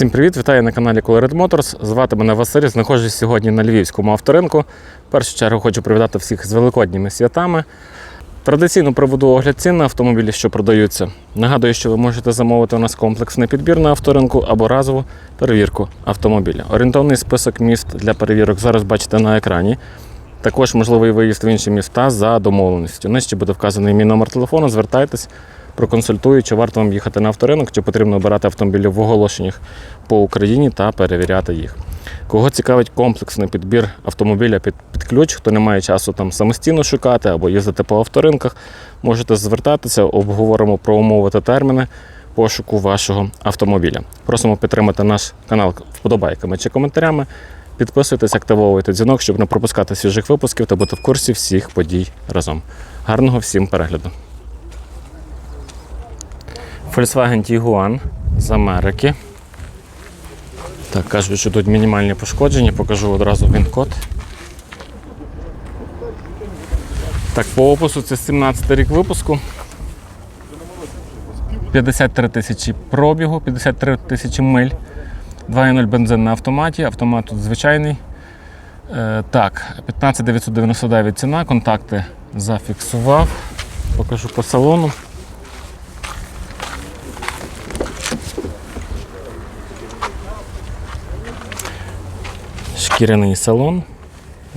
Всім привіт! Вітаю на каналі Colored Motors. Звати мене Василь. Знаходжусь сьогодні на Львівському авторинку. В першу чергу хочу привітати всіх з великодніми святами. Традиційно проведу огляд цін на автомобілі, що продаються. Нагадую, що ви можете замовити у нас комплексний підбір на авторинку або разову перевірку автомобіля. Орієнтовний список міст для перевірок зараз бачите на екрані. Також можливий виїзд в інші міста за домовленістю. Нижче буде вказаний мій номер телефону. Звертайтесь, проконсультую, чи варто вам їхати на авторинок, чи потрібно обирати автомобілі в оголошеннях по Україні та перевіряти їх. Кого цікавить комплексний підбір автомобіля під, під ключ, хто не має часу там самостійно шукати або їздити по авторинках, можете звертатися, обговоримо про умови та терміни пошуку вашого автомобіля. Просимо підтримати наш канал вподобайками чи коментарями. Підписуйтесь, активовуйте дзвінок, щоб не пропускати свіжих випусків та бути в курсі всіх подій разом. Гарного всім перегляду! Volkswagen Tiguan з Америки. Так, кажуть, що тут мінімальні пошкодження, покажу одразу він-код. Так, по опису це 17 рік випуску. 53 тисячі пробігу, 53 тисячі миль. 2.0 бензин на автоматі. Автомат тут звичайний. Е, так, 15 999 ціна, контакти зафіксував. Покажу по салону. Шкіряний салон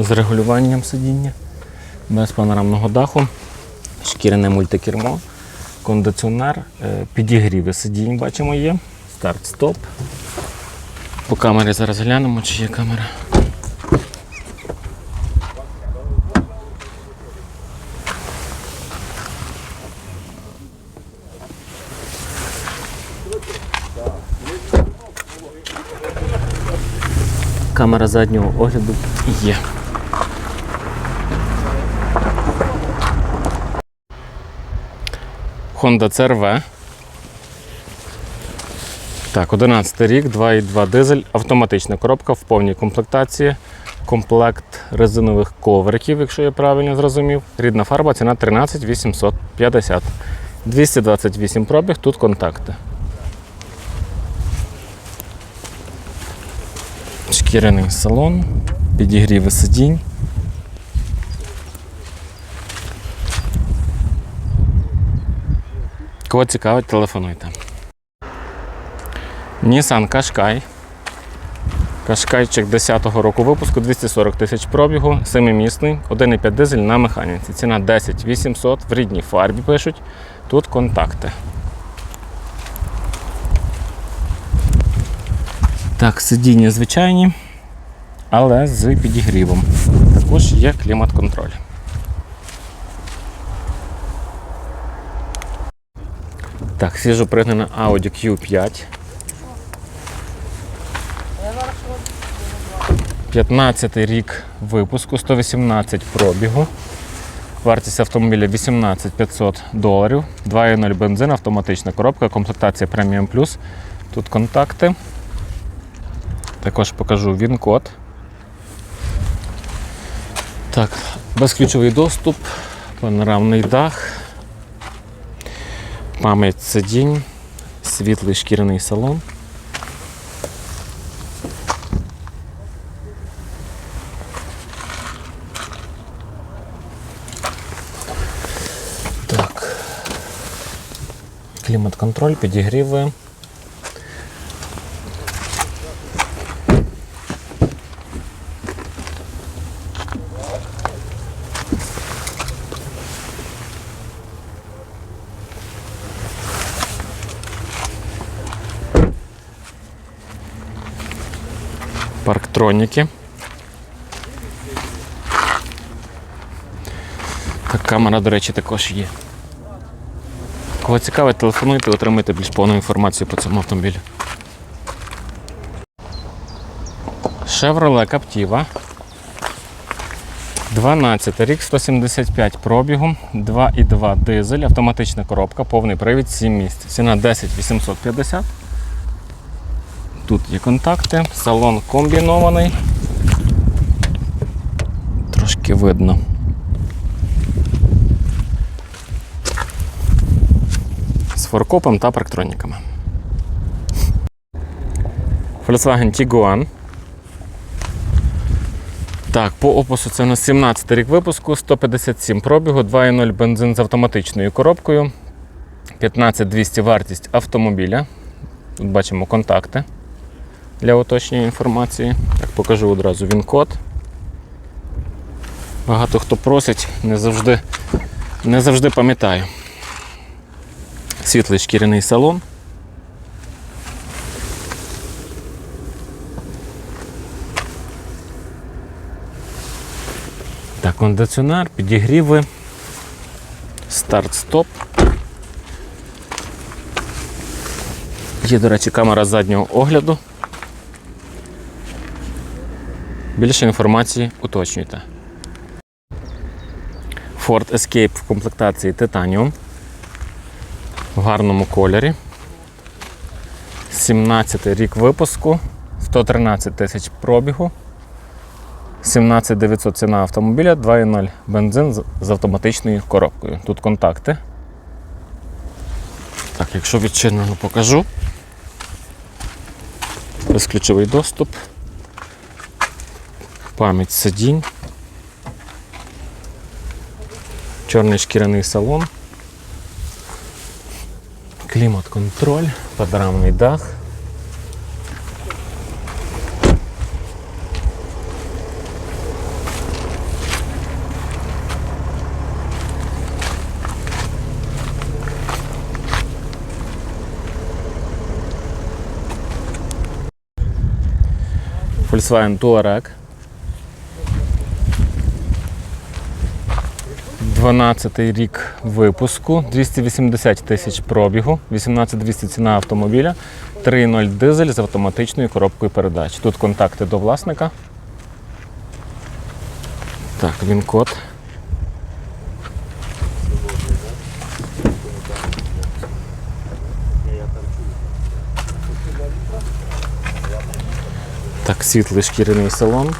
з регулюванням сидіння, без панорамного даху, шкіряне мультикермо, кондиціонер, е, підігріви сидінь бачимо є. Старт-стоп. По камері зараз глянемо, чи є камера. Камера заднього огляду є. Honda CRV. Так, 11 рік, 2,2 дизель, автоматична коробка в повній комплектації. Комплект резинових ковриків, якщо я правильно зрозумів. Рідна фарба, ціна 13 850. 228 пробіг, тут контакти. Шкіряний салон, підігріви сидінь. Кого цікавить, телефонуйте. Nissan Qashqai. Кашкайчик 10-го року випуску, 240 тисяч пробігу, 7-місний, 1,5 дизель на механіці. Ціна 10 800, в рідній фарбі пишуть. Тут контакти. Так, сидіння звичайні, але з підігрівом. Також є клімат-контроль. Так, свіжо пригнана Audi Q5. 15 рік випуску, 118 пробігу. Вартість автомобіля 18 500 доларів. 2.0 бензин, автоматична коробка, комплектація Premium Plus. Тут контакти. Також покажу він-код. Так, безключовий доступ, панорамний дах, пам'ять сидінь, світлий шкіряний салон. Так. Клімат-контроль, підігріви. Парктроніки. Так, камера, до речі, також є. Кого цікавить, телефонуйте, отримайте більш повну інформацію по цьому автомобілю. Chevrolet Captiva. 12 рік, 175 пробігу, 2,2 дизель, автоматична коробка, повний привід, 7 місць. Ціна 10 850. Тут є контакти, салон комбінований. Трошки видно. З форкопом та парктроніками. Volkswagen Tiguan. Так, по опису це у нас 17 рік випуску, 157 пробігу, 2.0 бензин з автоматичною коробкою, 15200 вартість автомобіля. Тут бачимо контакти для уточнення інформації. Так, покажу одразу він код. Багато хто просить, не завжди, не завжди пам'ятаю. Світлий шкіряний салон. Так, кондиціонер, підігріви, старт-стоп. Є, до речі, камера заднього огляду. Більше інформації уточнюйте. Ford Escape в комплектації Titanium в гарному кольорі. 17 рік випуску, 113 тисяч пробігу. 17900 ціна автомобіля, 2.0 бензин з автоматичною коробкою. Тут контакти. Так, якщо відчинено покажу. Безключовий доступ. Пам'ять сидінь. Чорний шкіряний салон. Клімат-контроль, панорамний дах. Volkswagen Touareg. 12 рік випуску, 280 тисяч пробігу, 18200 ціна автомобіля, 3.0 дизель з автоматичною коробкою передач. Тут контакти до власника. Так, він код. Так, світлий шкіряний салон.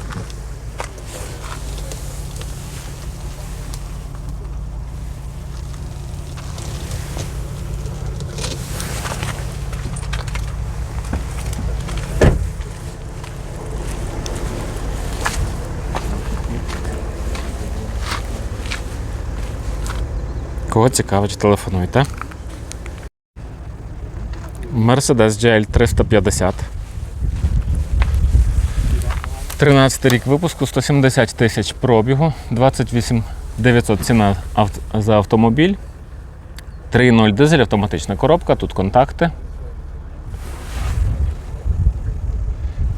Кого цікавить, телефонуйте. Mercedes GL 350. 13 рік випуску, 170 тисяч пробігу, 28 900 ціна за автомобіль. 3.0 дизель, автоматична коробка, тут контакти.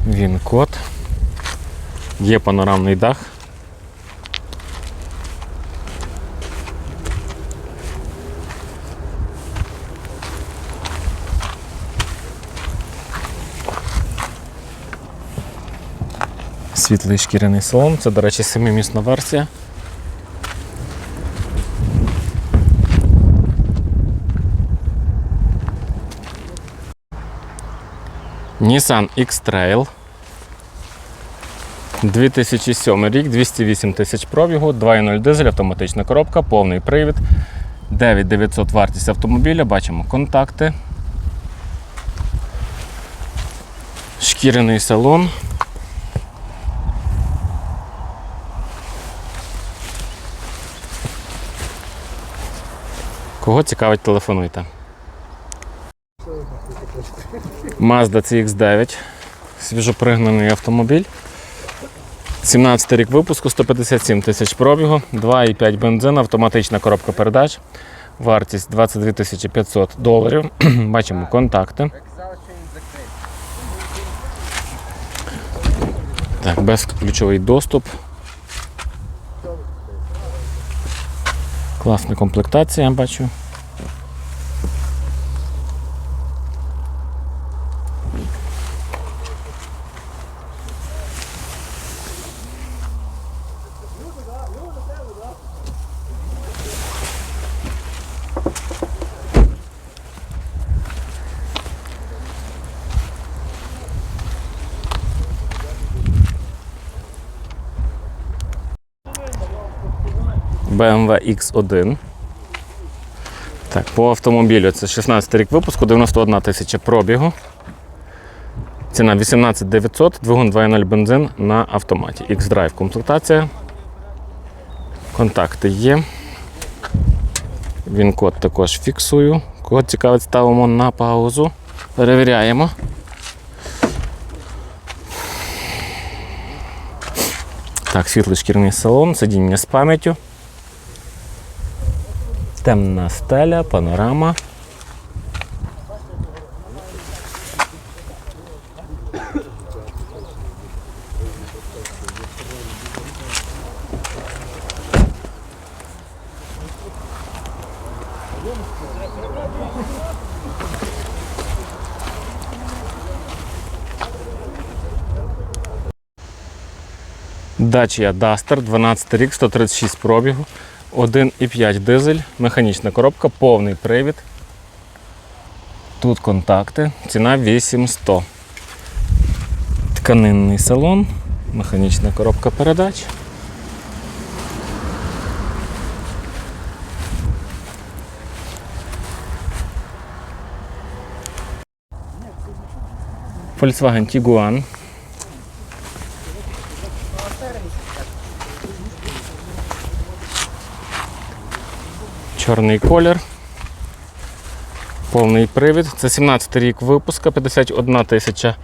Він код. Є панорамний дах. Світлий шкіряний салон. Це, до речі, семимісна версія. Nissan X-Trail. 2007 рік, 208 тисяч пробігу, 2.0 дизель, автоматична коробка, повний привід. 9900 вартість автомобіля, бачимо контакти. Шкіряний салон. Кого цікавить, телефонуйте. Mazda CX9. Свіжопригнаний автомобіль. 17 рік випуску, 157 тисяч пробігу, 2,5 бензин, автоматична коробка передач. Вартість 22 тисячі 500 доларів. Бачимо контакти. Так, безключовий доступ. Класна комплектація, я бачу. BMW X1. Так, по автомобілю це 16 рік випуску, 91 тисяча пробігу. Ціна 18 900, двигун 2.0 бензин на автоматі. X-Drive комплектація. Контакти є. Він код також фіксую. Кого цікавить, ставимо на паузу. Перевіряємо. Так, світлий шкірний салон, сидіння з пам'яттю. Темна стеля, панорама. Dacia Duster, 12 рік, 136 пробігу, 1,5 дизель, механічна коробка, повний привід. Тут контакти, ціна 8100. Тканинний салон, механічна коробка передач. Volkswagen Tiguan Чорний колір. Повний привід. Це 17 рік випуска, 51 тисяча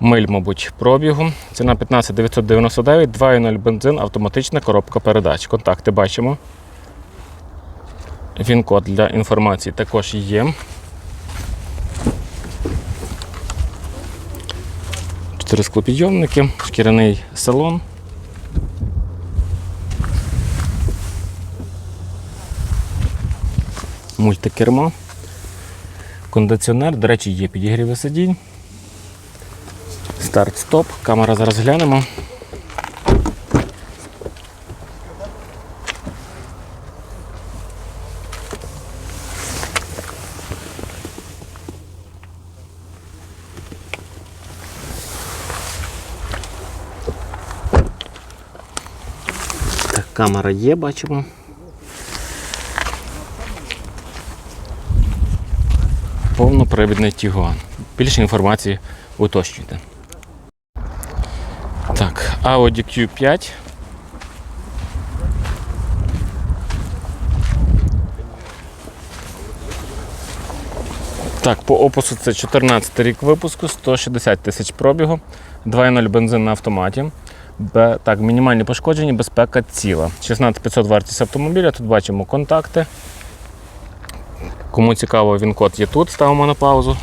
миль, мабуть, пробігу. Ціна 15 999, 2.0 бензин, автоматична коробка передач. Контакти бачимо. Він код для інформації також є. Чотири склопідйомники, шкіряний салон. Мультикермо, кондиціонер, до речі, є підігріви сидінь. Старт-стоп, камера зараз глянемо. Так, камера є, бачимо. Повнопривідний Tiguan. Більше інформації уточнюйте. Так, Audi Q5. Так, по опису це 14 рік випуску, 160 тисяч пробігу, 2.0 бензин на автоматі. Бе- Так, мінімальні пошкодження, безпека ціла. 16500 вартість автомобіля. Тут бачимо контакти. Кому цікаво, він код є тут, ставимо на паузу.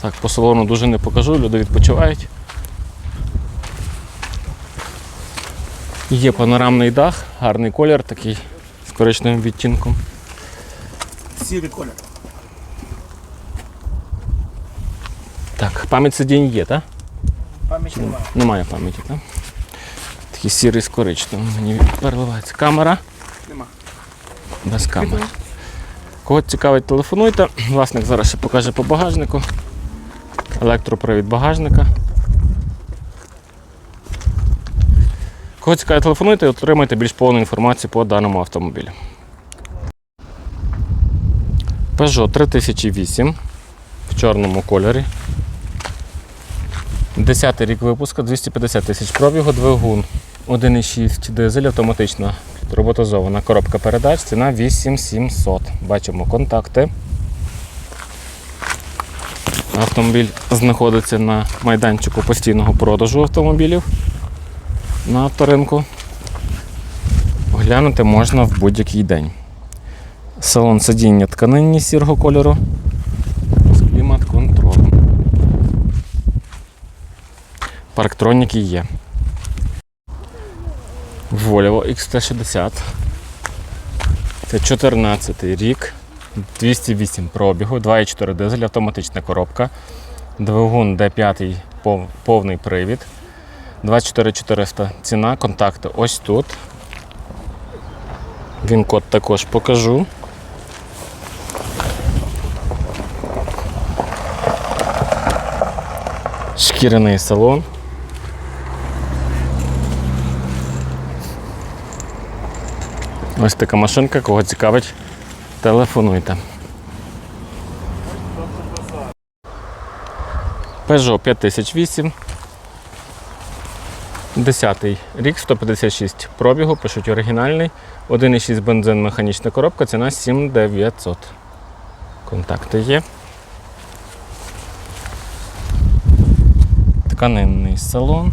Так, по салону дуже не покажу, люди відпочивають. Є панорамний дах, гарний колір такий з коричневим відтінком. Сірий колір. Так, пам'ять сидінь є, так? Пам'ять немає. Немає пам'яті, так? Такий сірий з коричневим. Мені переливається камера. Без камери. Кого цікавить, телефонуйте. Власник зараз ще покаже по багажнику. Електропривід багажника. Кого цікавить, телефонуйте і отримайте більш повну інформацію по даному автомобілю. Peugeot 3008 в чорному кольорі. 10 рік випуску, 250 тисяч пробігу, двигун 1,6 дизель, автоматична роботизована коробка передач, ціна 8700. Бачимо контакти. Автомобіль знаходиться на майданчику постійного продажу автомобілів на авторинку. Оглянути можна в будь-який день. Салон сидіння тканинні сірого кольору з клімат-контролем. Парктроніки є. Volvo XT60. Це 14 рік, 208 пробігу, 2,4 дизель, автоматична коробка. Двигун D5 повний привід. 24400 ціна, контакти ось тут. Він код також покажу. Шкіряний салон. Ось така машинка, кого цікавить, телефонуйте. Peugeot 5008. 10 рік, 156 пробігу, пишуть оригінальний. 1,6 бензин, механічна коробка, ціна 7900. Контакти є. Тканинний салон.